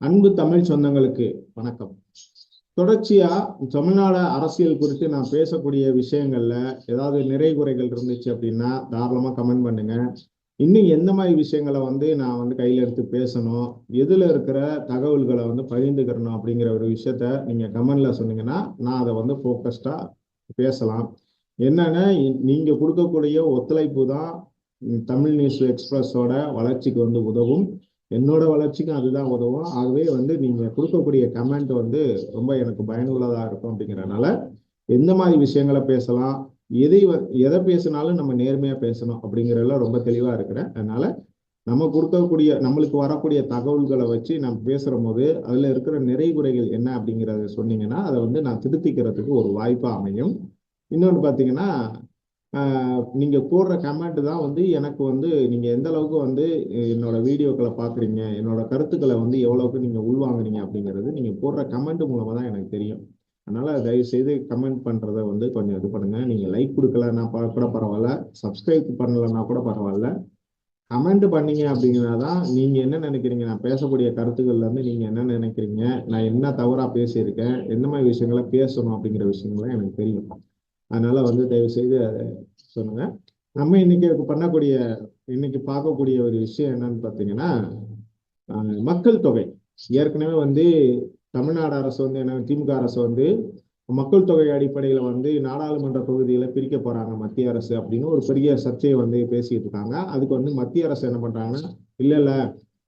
அன்பு தமிழ் சொந்தங்களுக்கு வணக்கம். தொடர்ச்சியா தமிழ்நாடு அரசியல் குறித்து நான் பேசக்கூடிய விஷயங்கள்ல ஏதாவது நிறை குறைகள் இருந்துச்சு அப்படின்னா தாராளமா கமெண்ட் பண்ணுங்க. இன்னும் எந்த மாதிரி விஷயங்களை வந்து நான் வந்து கையில எடுத்து பேசணும் எதுல இருக்கிற தகவல்களை வந்து பகிர்ந்துக்கிறணும் அப்படிங்கிற ஒரு விஷயத்த நீங்க கமெண்ட்ல சொன்னீங்கன்னா நான் அதை வந்து ஃபோக்கஸ்டா பேசலாம். என்னன்னா இ- நீங்க கொடுக்கக்கூடிய ஒத்துழைப்பு தான் தமிழ் நியூஸ் எக்ஸ்பிரஸோட வளர்ச்சிக்கு வந்து உதவும். என்னோட வளர்ச்சிக்கும் அதுதான் உதவும். ஆகவே வந்து நீங்க கொடுக்கக்கூடிய கமெண்ட் வந்து ரொம்ப எனக்கு பயனுள்ளதா இருக்கும் அப்படிங்கிறனால எந்த மாதிரி விஷயங்களை பேசலாம் எதை வ- எதை பேசினாலும் நம்ம நேர்மையா பேசணும் அப்படிங்கறதுல ரொம்ப தெளிவா இருக்கிறேன். அதனால நம்ம கொடுக்கக்கூடிய நம்மளுக்கு வரக்கூடிய தகவல்களை வச்சு நம்ம பேசுற போது அதுல இருக்கிற நிறை குறைகள் என்ன அப்படிங்கறத சொன்னீங்கன்னா அதை வந்து நான் திருத்திக்கிறதுக்கு ஒரு வாய்ப்பாக அமையும். இன்னொன்று பார்த்தீங்கன்னா நீங்கள் நீங்க போடுற கமெண்ட் தான் வந்து எனக்கு வந்து நீங்க எந்த அளவுக்கு வந்து என்னோட வீடியோக்களை பாக்குறீங்க என்னோட கருத்துக்களை வந்து எவ்வளவுக்கு நீங்க உள்வாங்குறீங்க அப்படிங்கிறது நீங்க போடுற கமெண்ட் மூலமா தான் எனக்கு தெரியும். அதனால தயவு செய்து கமெண்ட் பண்ணுறத வந்து கொஞ்சம் இது பண்ணுங்க. நீங்க லைக் கொடுக்கலன்னா கூட பரவாயில்ல. சப்ஸ்கிரைப் பண்ணலன்னா கூட பரவாயில்ல. கமெண்ட் பண்ணீங்க அப்படிங்கன்னா தான் நீங்க என்ன நினைக்கிறீங்க? நான் பேசக்கூடிய கருத்துக்கள்ல இருந்து நீங்க என்ன நினைக்கிறீங்க? நான் என்ன தவறா பேசியிருக்கேன்? எந்த மாதிரி விஷயங்களை பேசணும் அப்படிங்கிற விஷயங்கள்லாம் எனக்கு தெரியும். அதனால வந்து தயவு செய்து அதை சொல்லுங்க. நம்ம இன்னைக்கு பண்ணக்கூடிய இன்னைக்கு பார்க்கக்கூடிய ஒரு விஷயம் என்னன்னு பார்த்தீங்கன்னா மக்கள் தொகை. ஏற்கனவே வந்து தமிழ்நாடு அரசு வந்து என்ன திமுக அரசு வந்து மக்கள் தொகை அடிப்படையில் வந்து நாடாளுமன்ற பகுதியில் பிரிக்க போறாங்க மத்திய அரசு அப்படின்னு ஒரு பெரிய சர்ச்சையை வந்து பேசிட்டு இருக்காங்க. அதுக்கு வந்து மத்திய அரசு என்ன பண்றாங்கன்னா இல்ல இல்ல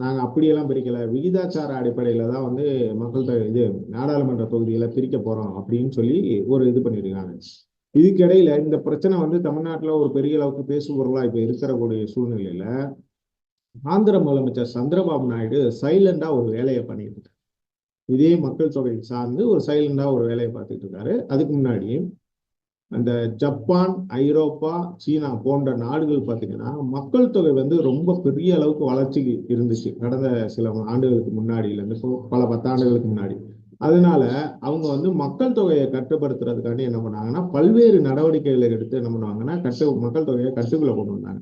நாங்கள் அப்படியெல்லாம் பிரிக்கல. விகிதாச்சார அடிப்படையில தான் வந்து மக்கள் தொகை இது நாடாளுமன்ற தொகுதியில பிரிக்க போறோம் அப்படின்னு சொல்லி ஒரு இது பண்ணியிருக்காங்க இதுக்கிடையில இந்த பிரச்சனை வந்து தமிழ்நாட்டில் ஒரு பெரிய அளவுக்கு பேசு இப்போ இருக்கிறக்கூடிய சூழ்நிலையில ஆந்திர முதலமைச்சர் சந்திரபாபு நாயுடு சைலண்டா ஒரு வேலையை பண்ணிட்டு இருக்காரு. இதே மக்கள் தொகை சார்ந்து ஒரு சைலண்டா ஒரு வேலையை பார்த்துட்டு இருக்காரு. அதுக்கு முன்னாடி அந்த ஜப்பான் ஐரோப்பா சீனா போன்ற நாடுகள் பார்த்தீங்கன்னா மக்கள் தொகை வந்து ரொம்ப பெரிய அளவுக்கு வளர்ச்சி இருந்துச்சு. கடந்த சில ஆண்டுகளுக்கு முன்னாடியில இருந்து இப்போ பல பத்தாண்டுகளுக்கு முன்னாடி. அதனால அவங்க வந்து மக்கள் தொகையை கட்டுப்படுத்துறதுக்காண்டி என்ன பண்ணாங்கன்னா பல்வேறு நடவடிக்கைகளை எடுத்து என்ன பண்ணுவாங்கன்னா கட்டு மக்கள் தொகையை கட்டுக்குள்ள கொண்டு வந்தாங்க.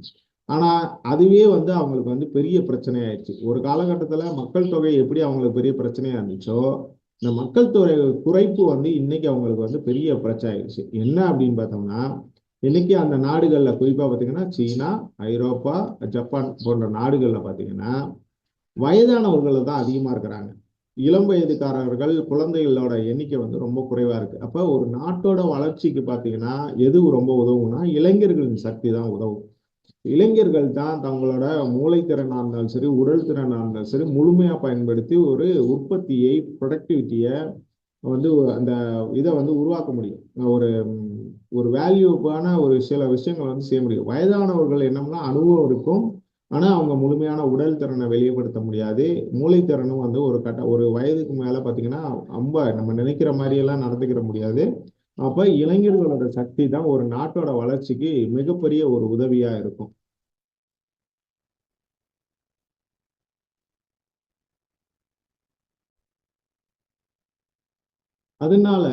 ஆனா அதுவே வந்து அவங்களுக்கு வந்து பெரிய பிரச்சனை ஆயிடுச்சு ஒரு காலகட்டத்துல மக்கள் தொகை எப்படி அவங்களுக்கு பெரிய பிரச்சனையா இருந்துச்சோ இந்த மக்கள் தொகை குறைப்பு வந்து இன்னைக்கு அவங்களுக்கு வந்து பெரிய பிரச்சனை ஆயிடுச்சு என்ன அப்படின்னு பார்த்தோம்னா இன்னைக்கு அந்த நாடுகள்ல குறிப்பா பார்த்தீங்கன்னா சீனா ஐரோப்பா ஜப்பான் போன்ற நாடுகள்ல பார்த்தீங்கன்னா வயதானவர்கள் தான் அதிகமா இருக்கிறாங்க. இளம் வயதுக்காரர்கள் குழந்தைகளோட எண்ணிக்கை வந்து ரொம்ப குறைவா இருக்கு. அப்ப ஒரு நாட்டோட வளர்ச்சிக்கு பார்த்தீங்கன்னா எது ரொம்ப உதவும்னா இளைஞர்களின் சக்தி தான் உதவும். இளைஞர்கள் தான் தங்களோட மூளைத்திறனா இருந்தாலும் சரி உடல் திறனா இருந்தாலும் சரி முழுமையா பயன்படுத்தி ஒரு உற்பத்தியை ப்ரொடக்டிவிட்டியை வந்து அந்த இதை வந்து உருவாக்க முடியும். ஒரு ஒரு வேல்யூவான ஒரு சில விஷயங்களை வந்து செய்ய முடியும். வயதானவர்கள் என்னம்னா அனுபவம் இருக்கும் ஆனா அவங்க முழுமையான உடல் திறனை வெளிப்படுத்த முடியாது. மூளைத்திறனும் வந்து ஒரு கட்ட ஒரு வயதுக்கு மேல பாத்தீங்கன்னா ரொம்ப நம்ம நினைக்கிற மாதிரி எல்லாம் நடந்துக்கிற முடியாது. அப்ப இளைஞர்களோட சக்தி தான் ஒரு நாட்டோட வளர்ச்சிக்கு மிகப்பெரிய ஒரு உதவியா இருக்கும். அதனால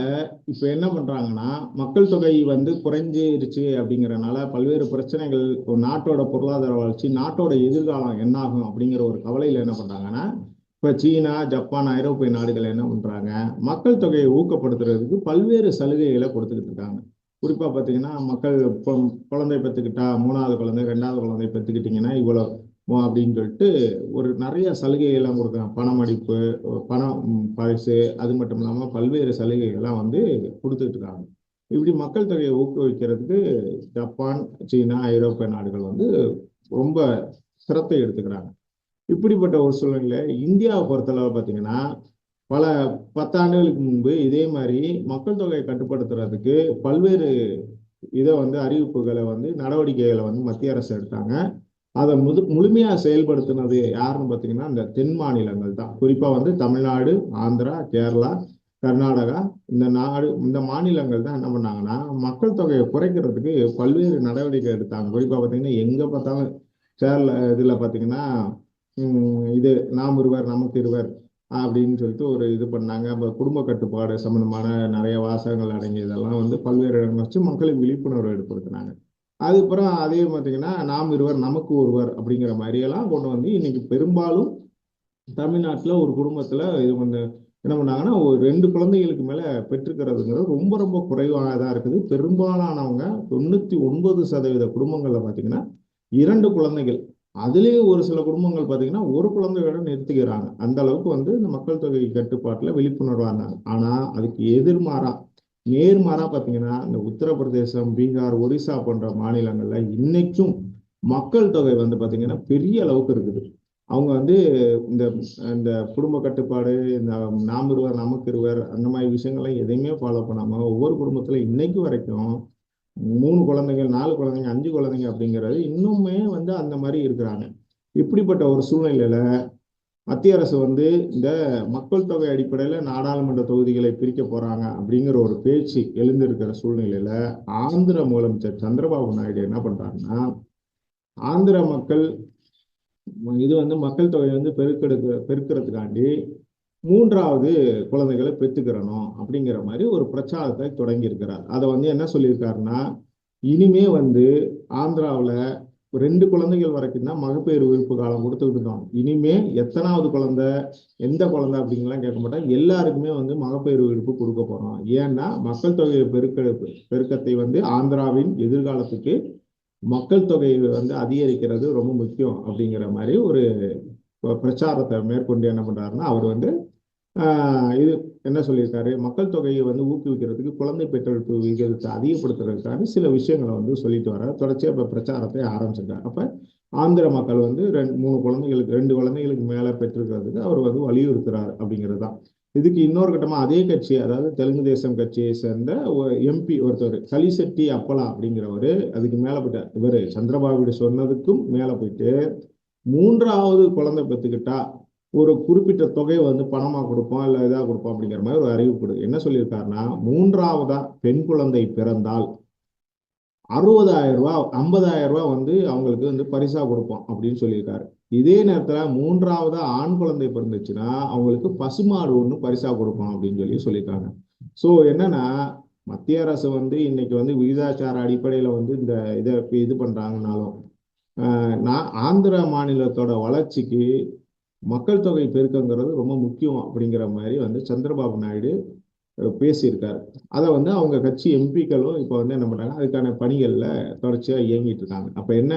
இப்ப என்ன பண்றாங்கன்னா மக்கள் தொகை வந்து குறைஞ்சிருச்சு அப்படிங்கறதுனால பல்வேறு பிரச்சனைகள் நாட்டோட பொருளாதார வளர்ச்சி நாட்டோட எதிர்காலம் என்னாகும் அப்படிங்கிற ஒரு கவலையில என்ன பண்றாங்கன்னா இப்ப சீனா ஜப்பான் ஐரோப்பிய நாடுகள் என்ன பண்றாங்க மக்கள் தொகையை ஊக்கப்படுத்துறதுக்கு பல்வேறு சலுகைகளை கொடுத்துக்கிட்டு இருக்காங்க. குறிப்பா பாத்தீங்கன்னா மக்கள் இப்போ குழந்தை பெற்றுக்கிட்டா மூணாவது குழந்தை ரெண்டாவது குழந்தை பெற்றுக்கிட்டீங்கன்னா இவ்வளவு அப்படின்னு சொல்லிட்டு ஒரு நிறைய சலுகைகள்லாம் கொடுக்குறாங்க. பணமடிப்பு பணம் ம், பரிசு அது மட்டும் இல்லாமல் பல்வேறு சலுகைகள்லாம் வந்து கொடுத்துட்டு இருக்காங்க. இப்படி மக்கள் தொகையை ஊக்குவிக்கிறதுக்கு ஜப்பான் சீனா ஐரோப்பிய நாடுகள் வந்து ரொம்ப சிரத்தை எடுத்துக்கிறாங்க. இப்படிப்பட்ட ஒரு சூழ்நிலை இந்தியாவை பொறுத்தளவு பார்த்தீங்கன்னா பல பத்தாண்டுகளுக்கு முன்பு இதே மாதிரி மக்கள் தொகையை கட்டுப்படுத்துறதுக்கு பல்வேறு இதை வந்து அறிவிப்புகளை வந்து நடவடிக்கைகளை வந்து மத்திய அரசு எடுத்தாங்க. அதை முது முழுமையாக செயல்படுத்தினது யாருன்னு பார்த்தீங்கன்னா இந்த தென் மாநிலங்கள் தான். குறிப்பாக வந்து தமிழ்நாடு ஆந்திரா கேரளா கர்நாடகா இந்த நாடு இந்த மாநிலங்கள் தான் என்ன பண்ணாங்கன்னா மக்கள் தொகையை குறைக்கிறதுக்கு பல்வேறு நடவடிக்கை எடுத்தாங்க. குறிப்பாக பார்த்தீங்கன்னா எங்கே பார்த்தாலும் கேரளா இதில் பார்த்தீங்கன்னா இது நாம் இருவர் நமக்கு இருவர் அப்படின்னு சொல்லிட்டு ஒரு இது பண்ணாங்க. அப்புறம் குடும்ப கட்டுப்பாடு சம்மந்தமான நிறைய வாசகங்கள் அடங்கியதெல்லாம் வந்து பல்வேறு இடங்கள் வச்சு மக்களுக்கு விழிப்புணர்வு ஏற்படுத்தினாங்க. அதுக்கப்புறம் அதே பார்த்தீங்கன்னா நாம் இருவர் நமக்கு ஒருவர் அப்படிங்கிற மாதிரியெல்லாம் கொண்டு வந்து இன்னைக்கு பெரும்பாலும் தமிழ்நாட்டில் ஒரு குடும்பத்தில் இது வந்து என்ன பண்ணாங்கன்னா ஒரு ரெண்டு குழந்தைகளுக்கு மேலே பெற்றுக்கிறதுங்கிறது ரொம்ப ரொம்ப குறைவாக இருக்குது. பெரும்பாலானவங்க தொண்ணூற்றி ஒன்பது சதவீத குடும்பங்களில் பார்த்தீங்கன்னா இரண்டு குழந்தைகள். அதுலேயே ஒரு சில குடும்பங்கள் பார்த்தீங்கன்னா ஒரு குழந்தையோட நிறுத்திக்கிறாங்க. அந்த அளவுக்கு வந்து இந்த மக்கள் தொகை கட்டுப்பாட்டில் விழிப்புணர்வாக இருந்தாங்க ஆனால் அதுக்கு எதிர்மாறா நேர்மாறாக பார்த்தீங்கன்னா இந்த உத்தரப்பிரதேசம் பீகார் ஒரிசா போன்ற மாநிலங்களில் இன்னைக்கும் மக்கள் தொகை வந்து பார்த்தீங்கன்னா பெரிய அளவுக்கு இருக்குது. அவங்க வந்து இந்த இந்த குடும்ப கட்டுப்பாடு இந்த நாம் இருவர் நமக்கு இருவர் அந்த மாதிரி விஷயங்கள்லாம் எதையுமே ஃபாலோ பண்ணாமல் ஒவ்வொரு குடும்பத்தில் இன்னைக்கு வரைக்கும் மூணு குழந்தைங்க நாலு குழந்தைங்க அஞ்சு குழந்தைங்க அப்படிங்கிறது இன்னுமே வந்து அந்த மாதிரி இருக்கிறாங்க. இப்படிப்பட்ட ஒரு சூழ்நிலையில மத்திய அரசு வந்து இந்த மக்கள் தொகை அடிப்படையில் நாடாளுமன்ற தொகுதிகளை பிரிக்க போறாங்க அப்படிங்கிற ஒரு பேச்சு எழுந்திருக்கிற சூழ்நிலையில ஆந்திர முதலமைச்சர் சந்திரபாபு நாயுடு என்ன பண்றாங்கன்னா ஆந்திர மக்கள் இது வந்து மக்கள் தொகை வந்து பெருக்கெடுக்க பெருக்கிறதுக்காண்டி மூன்றாவது குழந்தைகளை பெற்றுக்கிறணும் அப்படிங்கிற மாதிரி ஒரு பிரச்சாரத்தை தொடங்கியிருக்கிறார். அதை வந்து என்ன சொல்லியிருக்காருன்னா இனிமே வந்து ஆந்திராவில் ரெண்டு குழந்தைகள் வரைக்கும் தான் மகப்பேறு விருப்பு காலம் கொடுத்துக்கிட்டு இருந்தோம் இனிமே எத்தனாவது குழந்தை எந்த குழந்தை அப்படிங்கலாம் கேட்க மாட்டோம் எல்லாருக்குமே வந்து மகப்பேறு விருப்பு கொடுக்க போறோம். ஏன்னா மக்கள் தொகை பெருக்க பெருக்கத்தை வந்து ஆந்திராவின் எதிர்காலத்துக்கு மக்கள் தொகை வந்து அதிகரிக்கிறது ரொம்ப முக்கியம் அப்படிங்கிற மாதிரி ஒரு பிரச்சாரத்தை மேற்கொண்டு என்ன பண்றாருன்னா அவர் வந்து இது என்ன சொல்லியிருக்காரு? மக்கள் தொகையை வந்து ஊக்குவிக்கிறதுக்கு குழந்தை பெற்றெடுப்பு விகிதத்தை அதிகப்படுத்துறதுக்கான சில விஷயங்களை வந்து சொல்லிட்டு வர தொடர்ச்சியாக இப்போ பிரச்சாரத்தை ஆரம்பிச்சிருக்காரு. அப்போ ஆந்திர மக்கள் வந்து ரெண்டு மூணு குழந்தைகளுக்கு ரெண்டு குழந்தைகளுக்கு மேலே பெற்றிருக்கிறதுக்கு அவர் வந்து வலியுறுத்துறாரு அப்படிங்கிறது தான். இதுக்கு இன்னொரு கட்டமாக அதே கட்சி அதாவது தெலுங்கு தேசம் கட்சியை சேர்ந்த எம்பி ஒருத்தர் கலிசெட்டி அப்பலா அப்படிங்கிறவர் அதுக்கு மேலே போயிட்டார் இவர் சந்திரபாபு சொன்னதுக்கும் மேலே போயிட்டு மூன்றாவது குழந்தை பெற்றுக்கிட்டா ஒரு குறிப்பிட்ட தொகையை வந்து பணமா கொடுப்போம் இல்ல இதா கொடுப்போம் அப்படிங்கிற மாதிரி ஒரு அறிவிப்பு என்ன சொல்லியிருக்காருன்னா மூன்றாவதா பெண் குழந்தை பிறந்தால் அறுபதாயிரம் ரூபாய் ஐம்பதாயிரம் ரூபாய் வந்து அவங்களுக்கு வந்து பரிசா கொடுப்போம் அப்படின்னு சொல்லியிருக்காரு. இதே நேரத்துல மூன்றாவது ஆண் குழந்தை பிறந்துச்சுன்னா அவங்களுக்கு பசுமாடு ஒன்று பரிசா கொடுப்போம் அப்படின்னு சொல்லி சொல்லியிருக்காங்க. ஸோ என்னன்னா மத்திய அரசு வந்து இன்னைக்கு வந்து விகிதாச்சார அடிப்படையில வந்து இந்த இதை இது பண்றாங்கனாலும் நான் ஆந்திர மாநிலத்தோட வளர்ச்சிக்கு மக்கள் தொகை பெருக்கங்கிறது ரொம்ப முக்கியம் அப்படிங்கிற மாதிரி வந்து சந்திரபாபு நாயுடு பேசியிருக்காரு. அதை வந்து அவங்க கட்சி எம்பிக்களும் இப்போ வந்து என்ன பண்ணுறாங்க அதுக்கான பணிகள்ல தொடர்ச்சியா இயங்கிட்டு இருக்காங்க. அப்ப என்ன?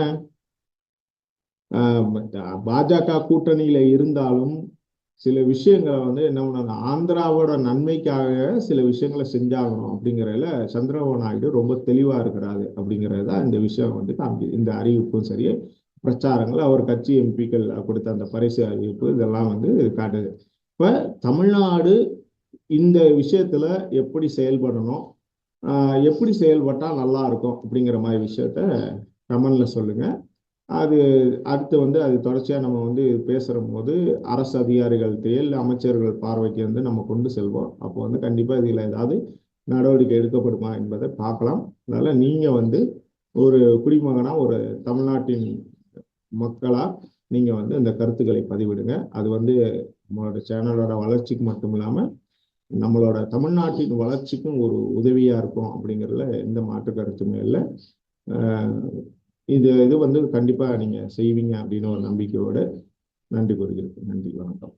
பாஜக கூட்டணியில இருந்தாலும் சில விஷயங்களை வந்து என்ன பண்ணாங்க ஆந்திராவோட நன்மைக்காக சில விஷயங்களை செஞ்சாகணும் அப்படிங்கிறதுல சந்திரபாபு நாயுடு ரொம்ப தெளிவா இருக்கிறாரு அப்படிங்கிறது தான் இந்த விஷயம் வந்து காமிக்குது. இந்த அறிவிப்பும் சரி பிரச்சாரங்கள் அவர் கட்சி எம்பிக்கள் கொடுத்த அந்த பரிசு அறிவிப்பு இதெல்லாம் வந்து காட்டுது. இப்போ தமிழ்நாடு இந்த விஷயத்துல எப்படி செயல்படணும்? எப்படி செயல்பட்டால் நல்லா இருக்கும் அப்படிங்கிற மாதிரி விஷயத்த கமெண்ட்ல சொல்லுங்க. அது அடுத்து வந்து அது தொடர்ச்சியாக நம்ம வந்து பேசுகிற போது அரசு அதிகாரிகள் இல்லை அமைச்சர்கள் பார்வைக்கு வந்து நம்ம கொண்டு செல்வோம். அப்போ வந்து கண்டிப்பாக இதில் ஏதாவது நடவடிக்கை எடுக்கப்படுமா என்பதை பார்க்கலாம். அதனால் நீங்கள் வந்து ஒரு குடிமகனாக ஒரு தமிழ்நாட்டின் மக்களாக நீங்கள் வந்து இந்த கருத்துக்களை பதிவிடுங்க. அது வந்து நம்மளோட சேனலோட வளர்ச்சிக்கு மட்டும் இல்லாமல் நம்மளோட தமிழ்நாட்டின் வளர்ச்சிக்கும் ஒரு உதவியாக இருக்கும் அப்படிங்கிறதுல எந்த மாற்று கருத்துமே இல்லை. இது இது வந்து கண்டிப்பாக நீங்கள் செய்வீங்க அப்படின்னு ஒரு நம்பிக்கையோடு நன்றி கூறுகிறேன். நன்றி வணக்கம்.